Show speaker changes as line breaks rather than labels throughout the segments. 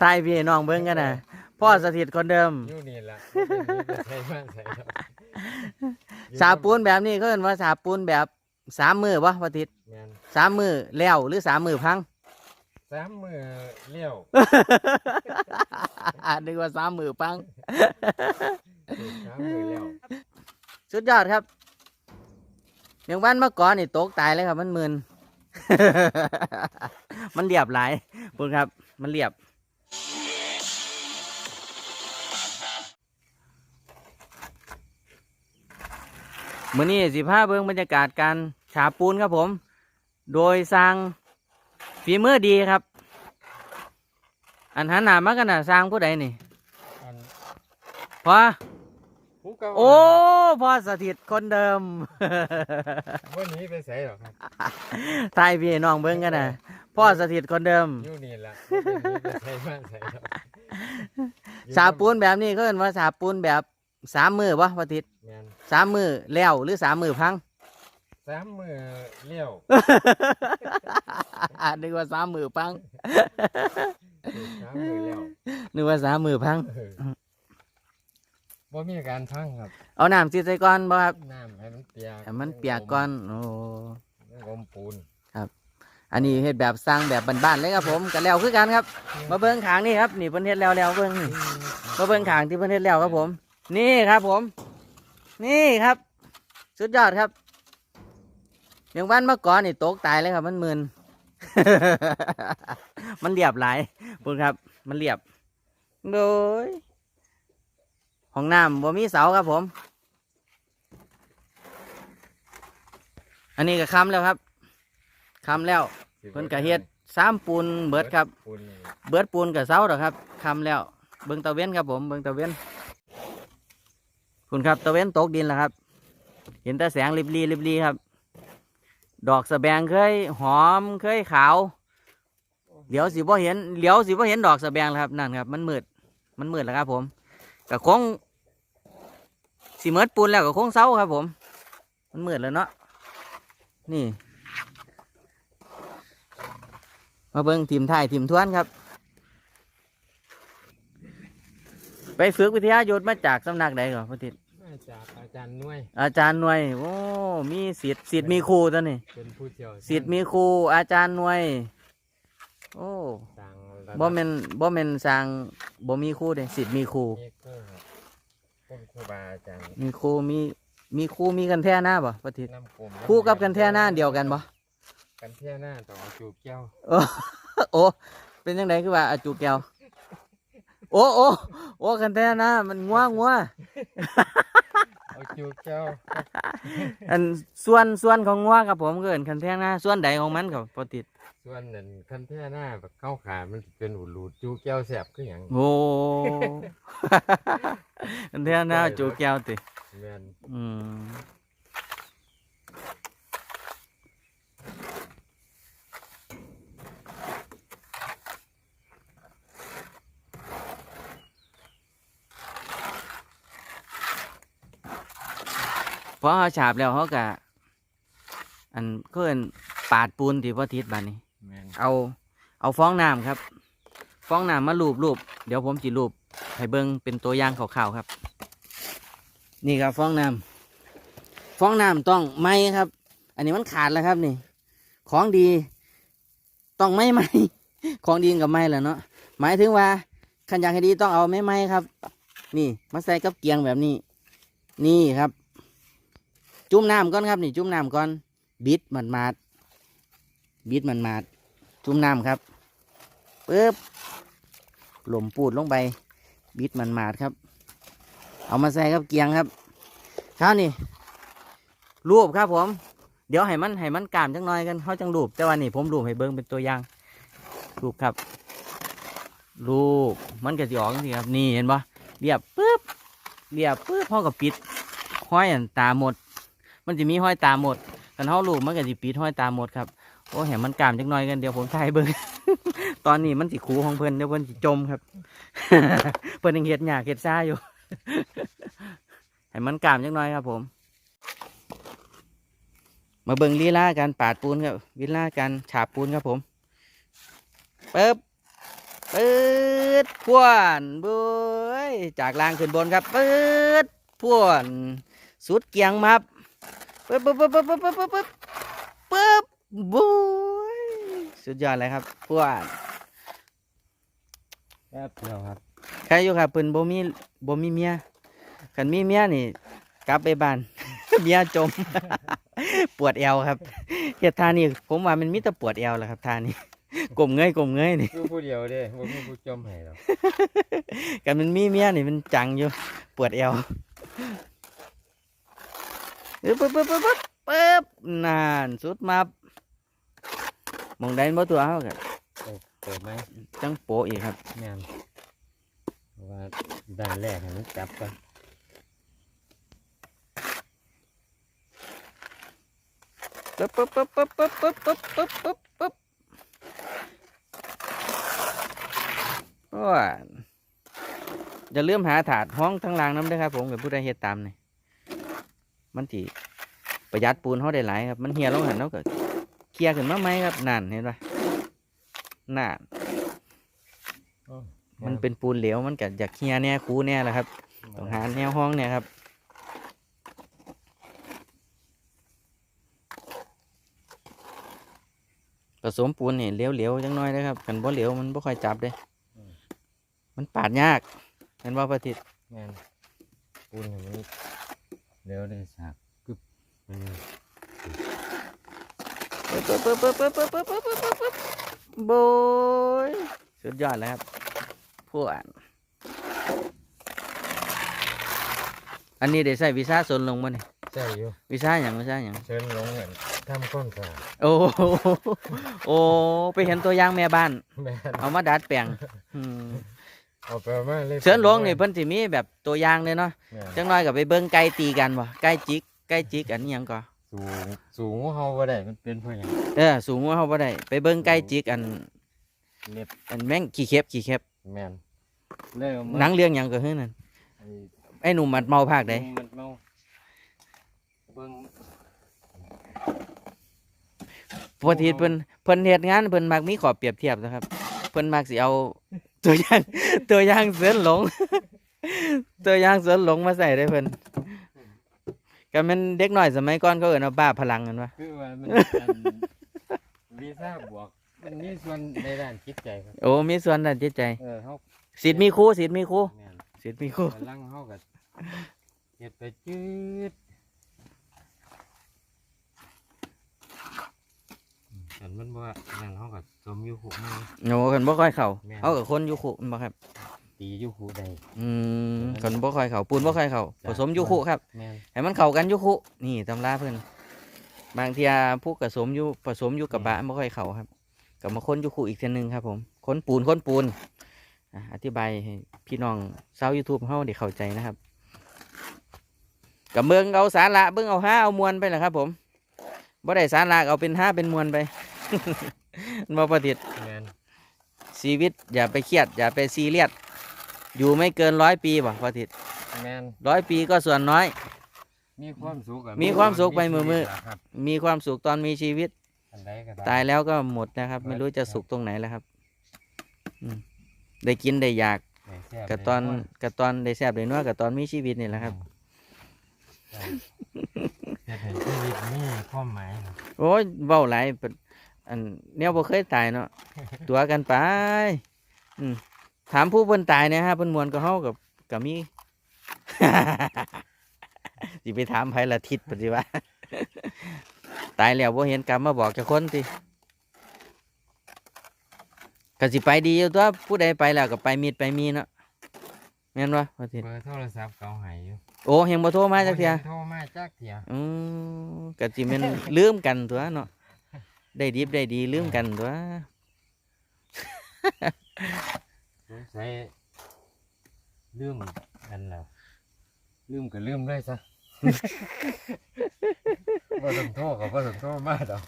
ทายพี่น้องเบิ่งกันนะพ่อสถิตคนเดิม
อยู่นี่ล่ะใช่บ้านใส่ดอก
สาปูนแบบนี้เขาเรียกว่าสาปูนแบบสามมือวะพอทิต
แม่น
สามมือแล้วหรือสามมือพัง
สามมือเลี้ยว
นึกว่าสามมือพัง
สามมือเลี้ยว
สุดยอดครับอย่างบ้านเมื่อก่อนนี่ตกตายเลยครับ มันมึนมันเรียบหลายปุ่นครับ มันเรียบ มื่อนี้สิพาเบิ้งบรรยากาศการฉาบปูนครับผม โดยสร้างฝีมือดีครับ อันหันหน้ามากันนะสร้างผู้ใดนี่
อัน
พอ
ผู้เก่า
โอ้พ่อสถิตคนเดิม
วันนี้ไปใส่หรอกครับ
ทายพี่น้องเบิ้งกันนะพ่อสถิตคนเดิม
อยู่นี่ล่ะวันนี้ไปใส่บ้านใส่ดอก
สาปูนแบบนี้เขาเรียกว่าสาปูนแบบสามมือวะพอทิต
แม่น
สามมือแล้วหรือสามมือพัง
สามมือเลี้ยว
นึกว่าสามมือพัง
สามมือเลี้ยว
นึกว่าสามมือพัง
เออ บ่มีการพังครับ
เอาน้ำซีใส่ก่อนบ่ครับ
น้ำให้มันเปียก
ให้มันเปียกก่อนโอ้
อมปูน
อันนี้เฮ็ดแบบสร้างแบบบ้านๆเลยครับผมกันแล้วคือกันครับ มาเบิ้งขางนี่ครับนี่เพิ่นเฮ็ดแล้วแล้วเบิ้งนี่มาเบิ้งขางที่เพิ่นเฮ็ดแล้วครับผม นี่ครับผม นี่ครับ สุดยอดครับอย่างบ้านเมื่อก่อนนี่ตกตายเลยครับ มันมึนมันเรียบหลายปุ่นครับ มันเรียบโดย ห้องน้ำบ่มีเสาครับผม อันนี้ก็ค้ำแล้วครับค้ำแล้วเพิ่นก็เฮ็ดสามปูนเบิดครับ เบิดปูนกับเสาดอครับคำแล้ว เบิ่งตะเว้นครับผมเบิ่งตะเว้นคุณครับตะเว้นตกดินแล้วครับ เห็นแต่แสงริบลีริบลีครับ ดอกสะแบงเคยหอมเคยขาวเดี๋ยวสิบ่เห็นเดี๋ยวสิบ่เห็นดอกสะแบงแล้วครับนั่นครับ มันมืดมันมืดแล้วครับผมก็คง สิเมิดปูนแล้วก็คงเสาครับผม มันมืดแล้วเนาะนี่ มาเบิ่งทีมไทยทีมทวนครับ ไปฝึกวิทยายุทธมาจากสำนักใดก่อนพ่อทิศ
มาจากอาจารย์หน่วย
อาจารย์หน่วยโอ้มีสิทธิ์สิทธิ์มีครูตัวนี้
เป็นผู้เชี่ยวชาญ
สิทธิ์มีครูอาจารย์หน่วย โอ้
สั่งระดั
บ่แม่นบ่แม่นสร้างบ่มีครูเด้สิทธิ์มีครู
นี่ก็ ต้นครูบาอาจารย์
มีครูมีมีครูมีกันแท่หน้าบ่พ่อทิศ
น้ำกลม
ครูกับกันแท่หน้าเดียวกันบ่
กันแท่หน้าต่อจูบแก้ว
โอ้โอ้เป็นจังไดคือว่าอาจูแก้วโอ้โอ้โอ้กันแท่หน้ามันงัวงัว
เอาจูบแก้ว
อันส่วนส่วนของงัวครับผมเกินคันแท่หน้าส่วนใดของมันครับปติด
ส่วนนั้นคันแท่หน้าแบบเข้าขามันสิเป็นหูรูดจูบแก้วแสบคือหยัง
โอ้ คันแท่หน้าจูแก้วติ
แม่น
อืมพอเขาฉาบแล้วเขากะอันเพื่อนปาดปูนที่พอทิศบานนี้
แม่น
เอาเอาฟองน้ำครับ ฟองน้ำมาลูบลูบเดี๋ยวผมจิลูบ ให้เบิ้งเป็นตัวอย่างข่าวๆครับ นี่ครับฟองน้ำฟองน้ำต้องไหมครับ อันนี้มันขาดแล้วครับนี่ ของดีต้องไม่ไหมของดีกับไม่แหละเนาะหมายถึงว่าขันยากให้ดีต้องเอาไม่ไหมครับ นี่มาใส่กับเกียงแบบนี้ นี่ครับ จุ่มน้ำก่อนครับ นี่ จุ่มน้ำก่อนบิดหมันมาดบิดหมันมาดจุ่มน้ำครับปึ๊บหล่มปูดลงไป บิดมันมาดครับ เอามาใส่กับเกียงครับข้าวนี่รูปครับผม เดี๋ยวให้มันให้มันกล้ามจังน้อยกันเขาจังรูปแต่ว่านี่ผมรูปให้เบิ้งเป็นตัวอย่างรูปครับรูปมันก็จะออกนี่ครับนี่เห็นปะเรียบปึ๊บเรียบปึ๊บพ่อกับปิดห้อยตาหมด มันจะมีห้อยตาหมดกันเขารูปมันก็จะปิดห้อยตาหมดครับโอ้เห็นมันกล้ามจังน้อยกันเดี๋ยวผมถ่ายเบิ่ง ตอนนี้มันสิคูของเพิ่นเดี๋ยวเพิ่นสิจมครับ เพิ่นยังเฮ็ดหยาเฮ็ดซ่าอยู่ ให้มันกล้ามจังน้อยครับผม มาเบิ่งลีลาการปาดปูนครับลีลาการฉาบปูนครับผมปึ๊บปึ๊ดพวนเบ้ยจากล่างขึ้นบนครับปืดพวนสุดเกียงมับปึ๊บปึ๊บปึ๊บปึ๊บปึ๊บปึ๊บปึ๊บปึ๊บบุ้ยสุดยอดเลยครับพวน
แป๊บเดียวครับ
ใครอยู่ครับเพิ่นบ่มีบ่มีเมียคันมีเมียนี่กลับไปบ้าน เมียจม ปวดเอวครับเฮ็ดท่านี่ผมว่ามันมีแต่ปวดเอวแหละครับท่านี้กลมเงยกลมเงยนี่
อยู่ผู้เดียวเด้บ่มีผู้จมให้หรอก
กันมันมีเมียนี่มันจังอยู่ ปวดเอวปึ๊บปึ๊บปึ๊บปึ๊บปึ๊บปึ๊บนานสุดมาบมองได้บ่ตัวเฮากัน
เปิดไหม
จังโปะอีกครับ
แม่นเพราะว่าด้านแรกให้มันจับก่อน
ปึ๊บปึ๊บปึ๊บปึ๊บปึ๊บปึ๊บปึ๊บปึ๊บปึ๊บปึ๊บโอ้ยอย่าลืมหาถาดห้องทั้งรางน้ำด้วยครับผมกับผู้ใดเฮ็ดตามนี่มันสิประหยัดปูนเขาได้หลายครับ มันเหี่ยลงหันเขาก็เคลียร์ขึ้นมาไหมครับนั่นเห็นปะ นั่น
อ้อ
มันเป็นปูนเหลวมันก็อยากเฮียแน่คูแน่แหละครับต้องหาแนวห้องเนี่ยครับผสมปูนนี่เหลวๆจังน้อยนะครับกันบ่เหลวมันบ่ค่อยจับเด้ มันปาดยากเห็นว่าประทิศ
แม่นปูนให้มันเร็วได้สากกึบมัน
ปึ๊บปึ๊บปึ๊บปึ๊บปึ๊บปึ๊บปึ๊บปึ๊บปึ๊บปึ๊บ โบยสุดยอดเลยครับพวกอันอันนี้ได้ใส่วีซ่าสนลงมาเนี่ย
ใช่อยู่
วีซ่าอย่างวีซ่าอย่าง
เชิญลงเงินทำก้อนสาด
โอ้โหโอ้ไปเห็นตัวอย่างแม่บ้าน
แม่น
เอามาดัดแปลงอืม
เอาไปมาเลย
เชิญหลวงนี่เพิ่นสิมีแบบตัวอย่างเลยเนาะ
แม่น
จังน้อยก็ไปเบิ่งไก่ตีกันบ่ไก่จิกไก่จิกอันนี้หยังก็
สูงสูงกว่าเฮาบ่ได้มันเป็นเพราะหยัง
เออสูงกว่าเฮาบ่ได้ไปเบิ่งไก่จิกอัน
เล็บ
อันแม่งขี้เข็บขี้เข็บ
แม่นเลยเอามา
หนังเรื่องหยังก็คือนั่น
ไอ้
ไอ้หนุ่มมัดเมาภาคใด
มันเมาเบิ่ง
ปกติเพิ่นเพิ่นเฮ็ดงานเพิ่นมักมีขอเปรียบเทียบนะครับ เพิ่นมักสิเอา ตัวอย่างตัวอย่างเสือนหลง ตัวอย่างเสือนหลงมาใส่ได้เพิ่น ก็แม่นเด็กน้อยสมัยก่อนเขาเอิ้นว่าบ้าพลังกันวะ
คือว่ามันอันวีซ่าบวก มันมีส่วนในด้านจิตใจครับ
โอ้มีส่วนด้านจิตใจ
เออเฮา
สิทธิ์มีครูสิทธิ์มีครู
แม่น
สิทธิ์มีครู
กำลังเฮาก็เฮ็ดไปจืดอันมันบ่นั่นเฮาก็สมอยู่หูมา
โอ้คันบ่ค่อยเข้า
แม่น
เอากับคนอยู่คุแม่นบ่ครับ
ตีอยู่หูใด
อืมคันบ่ค่อยเข้าปูนบ่ค่อยเข้าผสมอยู่คุครับ
แม่น
ให้มันเข้ากันอยู่คุนี่ตำราเพิ่นบางเทียผู้ผสมอยู่ผสมอยู่กับบะบ่ค่อยเข้าครับก็มาค้นอยู่คุอีกเทีนึงครับ ผมค้นปูนค้นปูนอะอธิบายให้พี่น้องชาว YouTube เฮาได้เข้าใจนะครับกับเบิ่งเอาสาระเบิ่งเอาห้าเอามวลไปแหละครับ ผมบ่ได้สาระก็เอาเป็นห้าเป็นมวลไปบ่ประดิษฐ์
แม่น
ชีวิตอย่าไปเครียด อย่าไปซีเรียส อยู่ไม่เกินร้อยปีบ่ประดิษฐ์
แม่น
ร้อยปีก็ส่วนน้อย
มีความสุขอะ
มีความสุขไปมือมือ
ชีวิตะครับ
มีความสุขตอนมีชีวิต
อันใดก็ได้
ตายแล้วก็หมดนะครับ ไม่รู้จะสุขตรงไหนแล้วครับอืมได้กินได้อยาก
ได้แซ่บ
กับตอน
ได้ม่ว
กับตอนได้แซ่บได้นัวกับตอนมีชีวิตนี่แหละครับ
ใช่เฮ็ดให้ชีวิตมีความหมายครับ
โอ้ยเว้าหลายเปิดอันเนี้ยบ่เคยตายเนาะ ตัวกันไป อืม ถามผู้เพิ่นตายเนี่ยฮะเพิ่นมวนก็เฮากับกับมี สิไปถามไผละทิศปฏิว่าตายแล้วบ่เห็นกรรมมาบอกเจะคนติก็สิไปดีอยู่ตัวผู้ใดไปแล้วก็ไปมีดไปมีเนาะแม่นบ่ว่าทิศ
เบอร์โทรศัพท์เก่าใหายอยู่
โอ้ยังบ่โทรมาจักเที่ย
โทรมาจักเทีย
อืมก็สิแม่นลืมกันตัวเนาะได้ดีได้ดีลืมกันตัว
สงสัยลืมกันแล้ว ลืมก็ลืมเลยซะ ว่าต้องโทรกับว่าต้องโทรมาดอก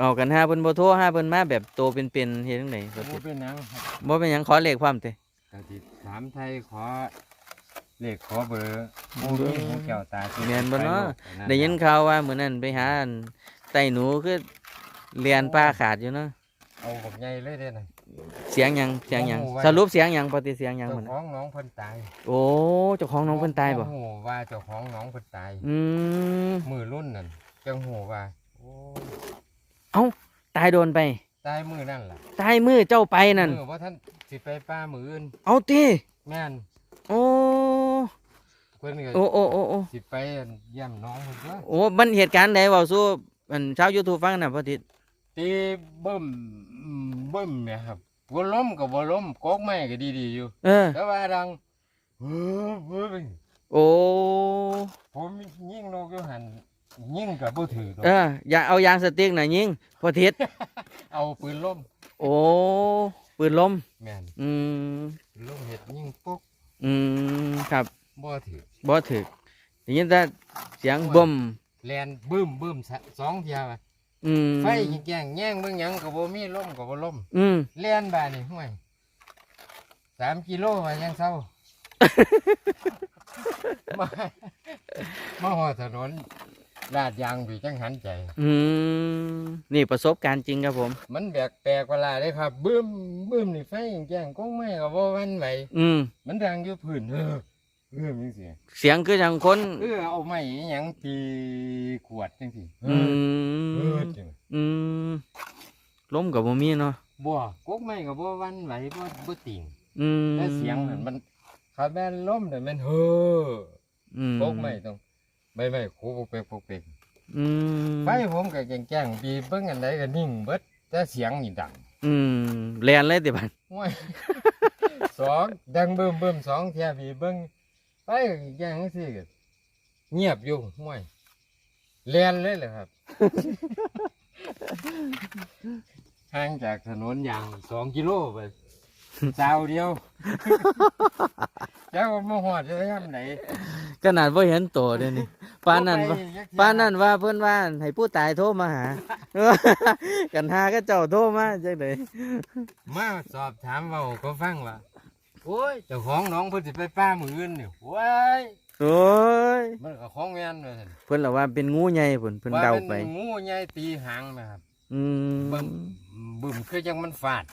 เอากันหาเพิ่นบ่โทรหาเพิ่นมาแบบโตเป็นๆเฮ็ดจังได๋บ่
บ่
ติด
เป็นหยังครับ
บ่เป็นหยังขอเลขความติ
กติถามไทยขอเลขขอเบอร์ผู้มีหูแก้วตาที่
แม่นบ่เนาะ
ไปโลก
ได้ยินข่าวว่ามื้อนั้นไปหาอันไต้หนูคือเรียนป้าขาดอยู่เนาะ
เอาบักใหญ่เลยเด้น่ะ
เสียงหยังเสียงหยัง
โอ้โหว่า
สรุปเสียงหยังปฏิเสียงหยัง
เจ้า
มัน
ของน้องเพิ่นตาย
โอ้เจ้าของน้องเพิ่นตายบ่
จังหูว่าเจ้าของน้องเพิ่นตาย
อืม
มือรุ่นนั่นจังหูว่าโอ้
เอ้าตายโดนไป
ตายมือนั่นล่ะ
ตายมือเจ้าไปนั่น
มือว่าท่านสิไปป้ามืออื่น
เอาติ
แม่น
โอ้
เพิ่นก็
โอ้โอ้โอ้โอ้
สิไปเยี่ยมน้องเพิ่นตัว
โอ้มันเหตุการณ์ใดเว้าสู้อันชาว YouTube ฟังน่ะพอติ
ตีเบิ่มอืมเบิ่มเนี่ยครับบ่ล้มก็บ่ล้มกอกไม้ก็ดีๆอยู่
เออ
แต่ว่าดังเฮ้อเฮ้อ
โอ้
ผมยิงนกอยู่หันยิงกับบ่ถือดอก
เอออย่าเอายางสติ๊กน่ะยิงพอทิศ
เอาปืนล้ม
โอ้ปืนลม
แม่น
อืม
ปืนล้มเฮ็ดยิงปุ๊ก
อืม ครับ
บ่ถือ
บ่ถึกได้ยินแต่เสียงบ่ม
แลนบึ้มบึ้มสะสองเที่ยว่ะ
อืม
ไฟแย่งแย่งเบิ่งหยังก็บ่มีลมก็บ่ลม
อืม
แล่นบาดนี่ห่วยสามกิโลว่ายังเศร้า มามาหอดถนนลาดยางอยู่จังหันใจ
อืมนี่ประสบการณ์จริงครับผม
มันแบกแปลกประหลาดเลยครับ บึ้มบึ้มนี่ไฟแจ้งก้องไม่ก็บ่หวันไหว
อืม
มันดังอยู่พื้นเออ เออมีเสียง
เสียงคือจังคน
เออเอาไม้อิหยังตีขวดจังซี่เอ
อื
อเออ
ม
จัง
อืมล้มกับบ่มีเนาะ
บ่กกไม้ก็บ่หวันไหวบ่บ่ติ่ง
อืม
แต่เสียงนั่นมันคาแม่นล้มแต่มันเฮ้อ
อืม
กกไม้ต้องใบไม้โคกเปกโคกเปก
อืม
ไฟผมก็แจ้งๆปีเบิ่งอันใดก็นิ่งเบิดแต่เสียงนี่ดัง
อืมแลนเลยติบัด
ห้วยสองดังบึ้มบึ้มสองเทียบีเบิ้ง ไปแย่งจังซี่ก็เงียบอยู่ห้วยเลียนเลยเหรอครับ ห่างจากถนนอย่างสองกิโลไปสาวเดียวเจ้ามาหอดจะทำไหน
ขนาดบ่เห็นตัวเด้นี่ปานนั้นว่า
บ่ไปจักเที่ย
ปานนั้นว่าเพิ่นว่าให้ผู้ตายโทรมาหา กันหาก็เจ้าโทรมาจังได๋
มาสอบถามเว่าก็ฟังว่า โอ้ยเจ้าของน้องเพิ่นสิไปป้ามืออื่นนี่โอ้ย
โอ้ย
มันก็ของแม่นเลย
เพิ่นล่ะว่าเป็นงูใหญ่เพิ่นเพิ่นเดาไป
ว่นงูใหญ่ตีหางนะครับ
อืม
บึ้มบึ้มคือจังมันฟาด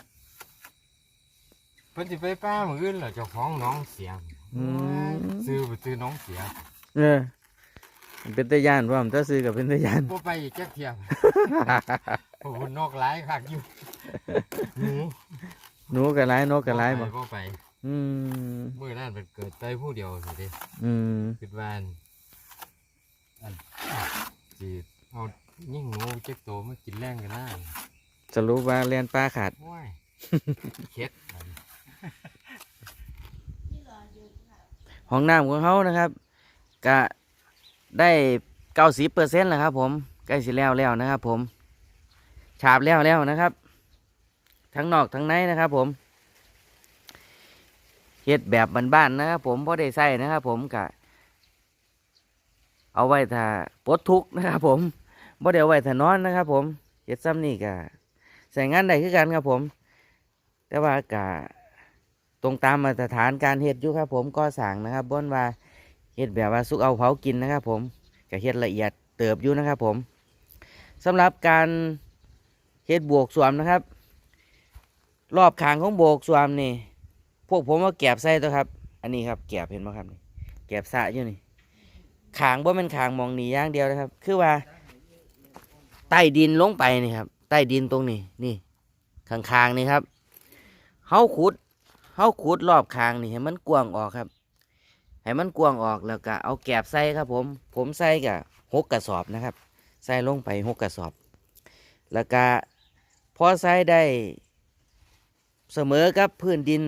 เพิ่นสิไปป้ามืออื่นเหรอเจ้าของน้องเสียง
อืม
ซื้อไปซื้อน้องเสีย
เออมันเป็นตะยานพร้อมถ้าซื้อกับเป็นตะยาน
บ่ไปอีกจักเที่ยวโอ้โหนกหลายคักอยู่หนู
หนูก็หลายนกก็หลายบ่
ไปบ่ไป
อืม
มื้อนั้นมันเกิดไปผู้เดียวสิเด้
อืม
คิดว่าอันสิเอายิ่งหนูจักโตมากินแรงกันนะ
สรุปว่าแล่นปลาขาด
โอ้ยเข็ดบัดนี้
ห้องน้ำของเขานะครับ ก็ได้เก้าสิบเปอร์เซ็นต์แล้วครับ ผมใกล้สิแล้วแล้วนะครับ ผม ฉาบแล้วแล้วนะครับ ทั้งนอกทั้งในนะครับ ผม เฮ็ดแบบบ้านๆนะครับผมพอได้ใส่นะครับผมกะเอาไว้ถ้าปลดทุกนะครับผมบ่ได้เอาไว้ถ้านอนนะครับ ผมเฮ็ดซ้ำนี่กะใส่งานได้คือกันครับผม แต่ว่ากะตรงตามมาตรฐานการเฮ็ดอยู่ครับ ผมก็สั่งนะครับบนว่าเฮ็ดแบบว่าสุกเอาเผากินนะครับ ผมก็เฮ็ดละเอียดเติบอยู่นะครับ ผมสำหรับการเฮ็ดบวกสวมนะครับ รอบขางของโบกสวมนี่ พวกผมว่าแกบใส่ตัวครับ อันนี้ครับแกบเห็นไหมครับนี่แกบสะอยู่นี่ขางบ่เป็นขางมองหนีอย่างเดียวนะครับ คือว่าใต้ดินลงไปนี่ครับ ใต้ดินตรงนี้นี่ข้างๆนี่ครับเฮาขุดเฮาขุดรอบคางนี่ให้มันกว้างออกครับ ให้มันกว้างออกแล้วก็เอาแกบใส่ครับ ผม ผมใส่กับหกกระสอบนะครับ ใส่ลงไปหกกระสอบ แล้วก็พอใส่ได้เสมอกับพื้นดิน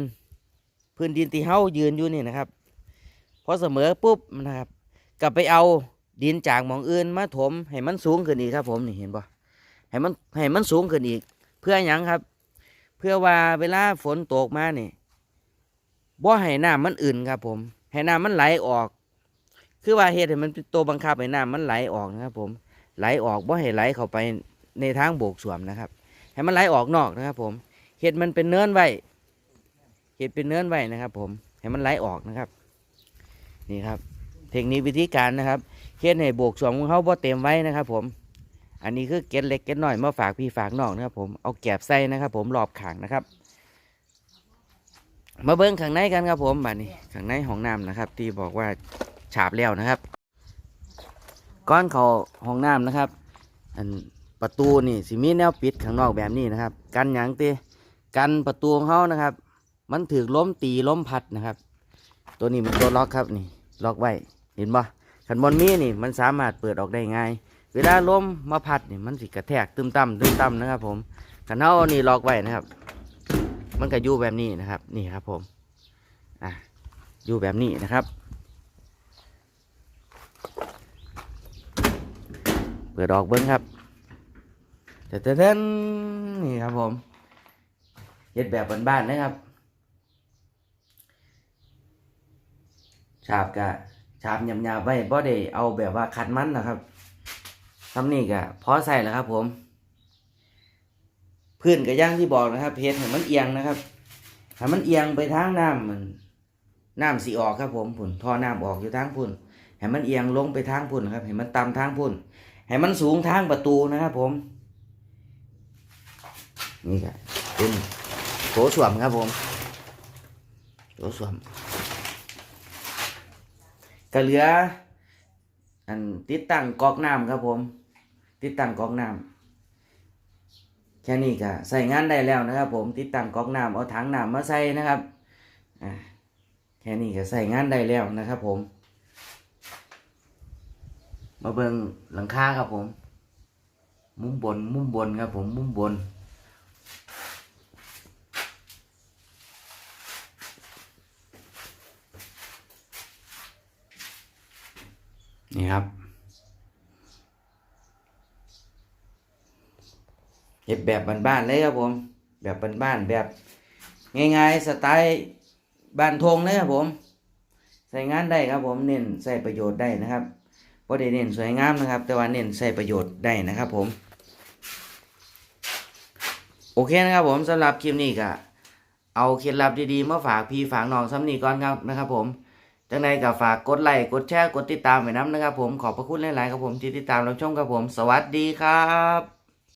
พื้นดินที่เฮายืนอยู่นี่นะครับพอเสมอปุ๊บนะครับก็ไปเอาดินจากหมองอื่นมาถมให้มันสูงขึ้นอีกครับผมนี่เห็นปะให้มันให้มันสูงขึ้นอีก เพื่อหยังครับ เพื่อว่าเวลาฝนตกมาเนี่ยบ่ให้น้ำมันอื่นครับ ผมให้น้ำมันไหลออก คือว่าเฮ็ดให้มันเป็นตัวบังคับให้น้ำมันไหลออกนะครับผมไหลออกบ่ให้ไหลเข้าไปในทางโบกสวมนะครับ ให้มันไหลออกนอกนะครับ ผมเฮ็ดมันเป็นเนินไว้ เฮ็ดเป็นเนินไว้นะครับ ผมให้มันไหลออกนะครับ นี่ครับ เทคนิควิธีการนะครับเฮ็ดให้โบกสวมของเขาบ่เต็มไว้นะครับ ผม อันนี้คือเก็ดเล็กเก็ดน้อยมาฝากพี่ฝากน้องนะครับผมเอาแกบใส่นะครับ ผมรอบขางนะครับ มาเบิ้งข้างในกันครับ ผมบัดนี้ข้างในห้องน้ำนะครับ ที่บอกว่าฉาบแล้วนะครับ ก้อนเขาห้องน้ำนะครับ อันประตูนี่สิมีแนวปิดข้างนอกแบบนี้นะครับ กันหยังตีกันประตูของเขานะครับ มันถือล้มตีล้มพัดนะครับ ตัวนี้มันตัวล็อกครับนี่ ล็อกไว้ เห็นปะขันบนมีนี่มันสามารถเปิดออกได้ง่าย เวลาล้มมาพัดนี่มันสิกระแทกตึมตั้มตึมตั้มนะครับ ผมขันเขาเอานี่ล็อกไว้นะครับ มันก็อยู่แบบนี้นะครับ นี่ครับ ผมอะอยู่แบบนี้นะครับ เปิดออกเบิ้งครับแต่เต้นนี่ครับผมเย็ดแบบบ้านๆนะครับ ฉาบกะฉาบหยาบๆไว้บ่ได้เอาแบบว่าขัดมันนะครับทำนี่กะพอใส่แล้วครับ ผม พื้นกับย่างที่บอกนะครับ เพชรให้มันเอียงนะครับให้มันเอียงไปทางน้ำมันน้ำสีออกครับ ผมผุนท่อน้ำออกอยู่ทางพุ่นให้มันเอียงลงไปทางพุ่นครับให้มันต่ำทางพุ่นให้มันสูงทางประตูนะครับ ผม นี่ครับเป็นโถส้วมครับผมโถส้วม ก็เหลือ อันติดตั้งก๊อกน้ำครับผม ติดตั้งก๊อกน้ำแค่นี้ก็ใส่งานได้แล้วนะครับ ผมติดตั้งก๊อกน้ำเอาถังน้ำมาใส่นะครับแค่นี้ก็ใส่งานได้แล้วนะครับ ผม มาเบิ่งหลังคาครับผม มุมบนมุมบนครับผมมุมบน นี่ครับเก็บแบบบ้านๆเลยครับผม แบบบ้านๆแบบง่ายๆสไตล์บ้านทงเลยครับผม ใส่งานได้ครับผมเน้นใส่ประโยชน์ได้นะครับพอได้เน้นสวยงามนะครับ แต่ว่าเน้นใส่ประโยชน์ได้นะครับผม โอเคนะครับผมสำหรับคลิปนี้ก็เอาเคล็ดลับดีๆมาฝากพี่ฝากน้องซ้ำนี่ก่อนครับนะครับผม จังใดก็ฝากกดไลค์กดแชร์กดติดตามไว้น้ำนะครับผมขอบพระคุณหลายๆครับผมที่ติดตามรับชมครับผม สวัสดีครับ